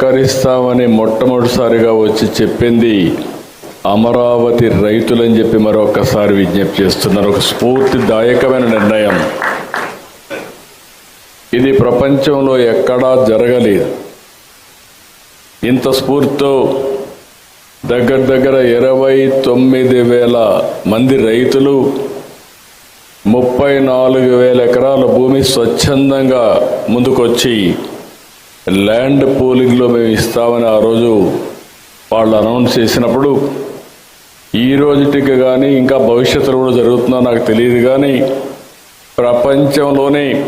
సహకరిస్తామని మొట్టమొదటిసారిగా వచ్చి చెప్పింది అమరావతి రైతులని చెప్పి మరొకసారి విజ్ఞప్తి చేస్తున్నారు. ఒక స్ఫూర్తిదాయకమైన నిర్ణయం. ఇది ప్రపంచంలో ఎక్కడా జరగలేదు. ఇంత స్ఫూర్తితో దగ్గర దగ్గర ఇరవై తొమ్మిది వేల మంది రైతులు ముప్పై నాలుగు వేల ఎకరాల భూమి స్వచ్ఛందంగా ముందుకొచ్చి ల్యాండ్ పోలింగ్లో మేము ఇస్తామని ఆ రోజు వాళ్ళు అనౌన్స్ చేసినప్పుడు ఈ రోజుటికి కానీ ఇంకా భవిష్యత్తులో కూడా జరుగుతుందో నాకు తెలియదు కానీ ప్రపంచంలోనే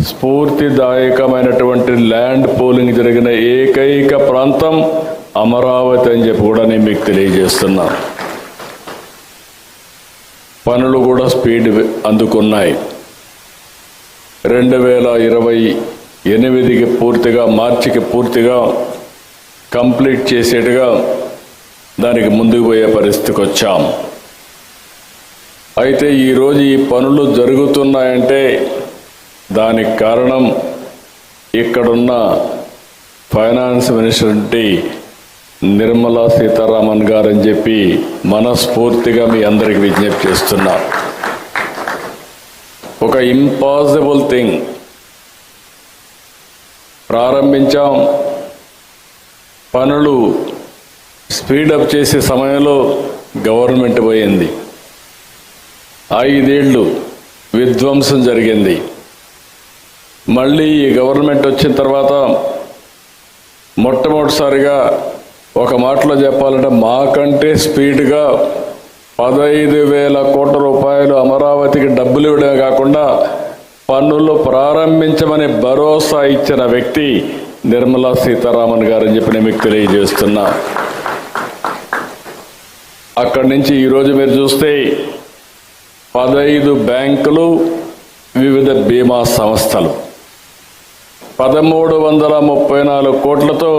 స్ఫూర్తిదాయకమైనటువంటి ల్యాండ్ పోలింగ్ జరిగిన ఏకైక ప్రాంతం అమరావతి అని చెప్పి కూడా నేను మీకు తెలియజేస్తున్నా. పనులు కూడా స్పీడ్ అందుకున్నాయి. రెండు వేల ఇరవై ఎనిమిదికి పూర్తిగా మార్చికి పూర్తిగా కంప్లీట్ చేసేట్టుగా దానికి ముందుకు పోయే పరిస్థితికి వచ్చాం. అయితే ఈరోజు ఈ పనులు జరుగుతున్నాయంటే దానికి కారణం ఇక్కడున్న ఫైనాన్స్ మినిస్టర్ నిర్మలా సీతారామన్ గారని చెప్పి మనస్ఫూర్తిగా మీ అందరికి విజ్ఞప్తి చేస్తున్నా. ఒక ఇంపాసిబుల్ థింగ్ ప్రారంభించాం. పనులు స్పీడప్ చేసే సమయంలో గవర్నమెంట్ పోయింది. ఐదేళ్ళు విధ్వంసం జరిగింది. మళ్ళీ ఈ గవర్నమెంట్ వచ్చిన తర్వాత మొట్టమొదటిసారిగా ఒక మాటలో చెప్పాలంటే మాకంటే స్పీడ్గా పదహైదు వేల కోట్ల రూపాయలు అమరావతికి డబ్బులు ఇవ్వడమే కాకుండా పన్నులు ప్రారంభించమని భరోసా ఇచ్చిన వ్యక్తి నిర్మలా సీతారామన్ గారని చెప్పి నేను మీకు తెలియజేస్తున్నా. అక్కడి నుంచి ఈరోజు మీరు చూస్తే పదహైదు బ్యాంకులు వివిధ బీమా సంస్థలు. పదమూడు వందల ముప్పై నాలుగు కోట్లతో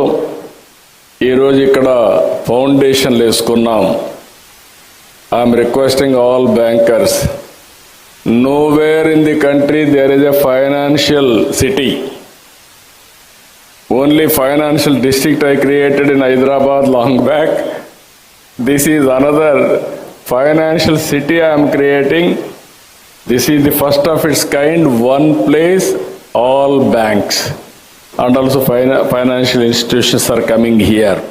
ఈరోజు ఇక్కడ ఫౌండేషన్లు వేసుకున్నాం. I'm requesting all bankers. Nowhere in the country there is a financial city. Only financial district I created in Hyderabad long back. This is another financial city I am creating. This is the first of its kind, one place, all banks and also financial institutions are coming here.